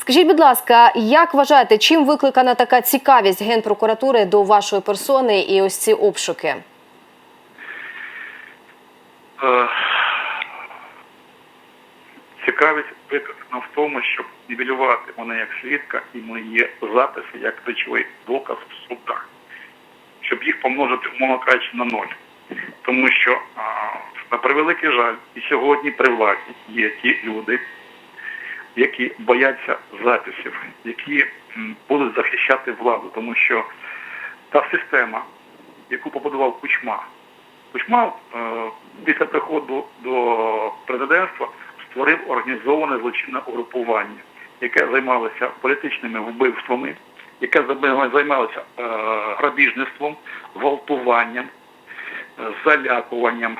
Скажіть, будь ласка, як вважаєте, чим викликана така цікавість генпрокуратури до вашої персони і ось ці обшуки? Е, Цікавість викликана в тому, щоб нівелювати мене як свідка і мої записи як речовий доказ в судах, щоб їх помножити, умовно кажучи, на ноль. Тому що, на превеликий жаль, і сьогодні при владі є ті люди, які бояться записів, які будуть захищати владу, тому що та система, яку побудував Кучма, Кучма е, після приходу до президентства створив організоване злочинне угрупування, яке займалося політичними вбивствами, яке займалося е, грабіжництвом, гвалтуванням, е, залякуванням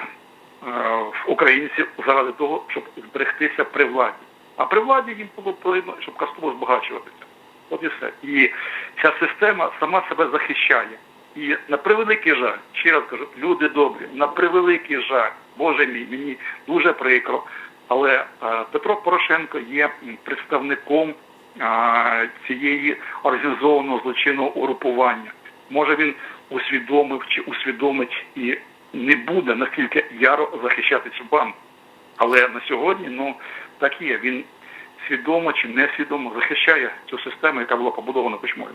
українців заради того, щоб зберегтися при владі. А при владі їм було потрібно, щоб кастово збагачуватися. От і все. І ця система сама себе захищає. І на превеликий жаль, ще раз кажу, люди добрі, на превеликий жаль, Боже мій, мені дуже прикро. Але е, Петро Порошенко є представником цієї організованого злочинного угрупування. Може він усвідомив чи усвідомить і не буде настільки яро захищати цю банку. Але на сьогодні, ну так є. Він свідомо чи несвідомо захищає цю систему, яка була побудована кучмою.